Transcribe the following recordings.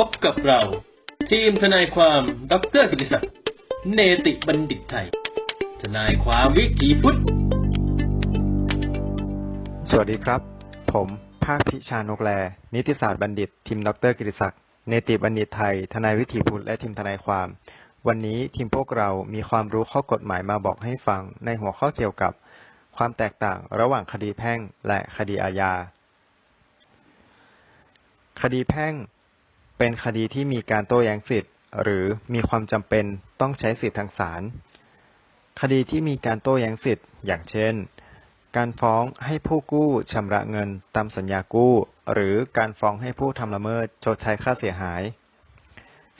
พบกับเรา ทีมทนายความดรกิติศักดิ์เนติบัณฑิตไทย ทนายความวิถีพุทธ สวัสดีครับ ผมภาคพิชานกแล นิติศาสตร์บัณฑิต ทีมดรกิติศักดิ์เนติบัณฑิตไทย ทนายวิถีพุทธและทีมทนายความ วันนี้ทีมพวกเรามีความรู้ข้อกฎหมายมาบอกให้ฟังในหัวข้อเกี่ยวกับ ความแตกต่างระหว่างคดีแพ่งและคดีอาญาคดีแพ่ง เป็นคดีที่มีการโต้แย้งสิทธิ์ หรือมีความจำเป็นต้องใช้สิทธิทางศาล คดีที่มีการโต้แย้งสิทธิ์ อย่างเช่น การฟ้องให้ผู้กู้ชำระเงินตามสัญญากู้ หรือการฟ้องให้ผู้ทำละเมิดชดใช้ค่าเสียหาย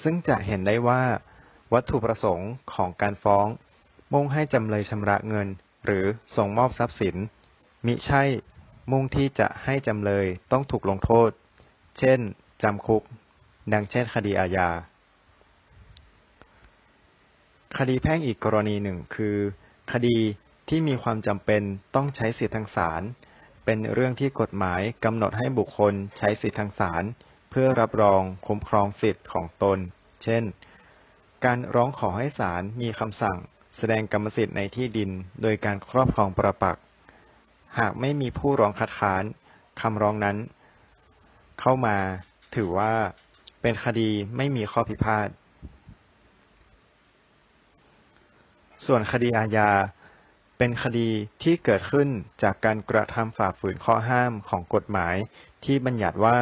ซึ่งจะเห็นได้ว่า วัตถุประสงค์ของการฟ้อง มุ่งให้จำเลยชำระเงิน หรือส่งมอบทรัพย์สิน มิใช่มุ่งที่จะให้จำเลยต้องถูกลงโทษ เช่น จำคุก ดังเช่นคดีอาญา คดีแพ่งอีกกรณีหนึ่งคือ คดีที่มีความจำเป็นต้องใช้สิทธิทางศาล เป็นเรื่องที่กฎหมายกำหนดให้บุคคลใช้สิทธิทางศาลเพื่อรับรองคุ้มครองสิทธิของตน เช่น การร้องขอให้ศาลมีคำสั่ง แสดงกรรมสิทธิ์ในที่ดิน โดยการครอบครองประปัก หากไม่มีผู้ร้องคัดค้านคำร้องนั้น เข้ามาถือว่า เป็นคดีไม่มีข้อพิพาท ส่วนคดีอาญา เป็นคดีที่เกิดขึ้นจากการกระทำฝ่าฝืนข้อห้ามของกฎหมายที่บัญญัติว่า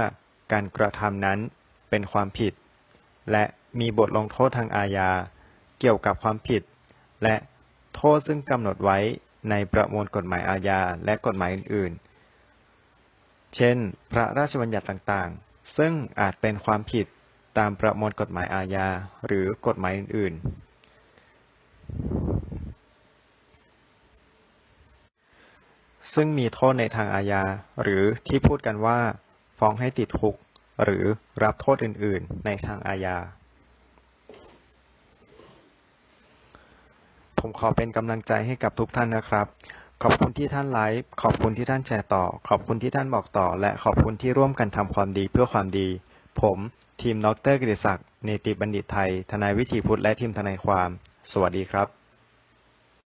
การกระทำนั้นเป็นความผิด และมีบทลงโทษทางอาญา เกี่ยวกับความผิด และโทษซึ่งกำหนดไว้ในประมวลกฎหมายอาญาและกฎหมายอื่น ๆ เช่น พระราชบัญญัติต่าง ๆ ซึ่งอาจเป็นความผิดตามประมวลกฎหมายอาญาหรือกฎหมายอื่น ๆ ซึ่งมีโทษในทางอาญาหรือที่พูดกันว่า ฟ้องให้ติดคุก หรือรับโทษอื่น ๆ ในทางอาญา ผมขอเป็นกำลังใจให้กับทุกท่านนะครับ ขอบคุณที่ท่านไลฟ์ ขอบคุณที่ท่านแชร์ต่อ ขอบคุณที่ท่านบอกต่อ และขอบคุณที่ร่วมกันทำความดีเพื่อความดี ผม ทีมดรกิติศักดิ์เนติบัณฑิตไทย ทนายวิถีพุทธและทีมทนายความ สวัสดีครับ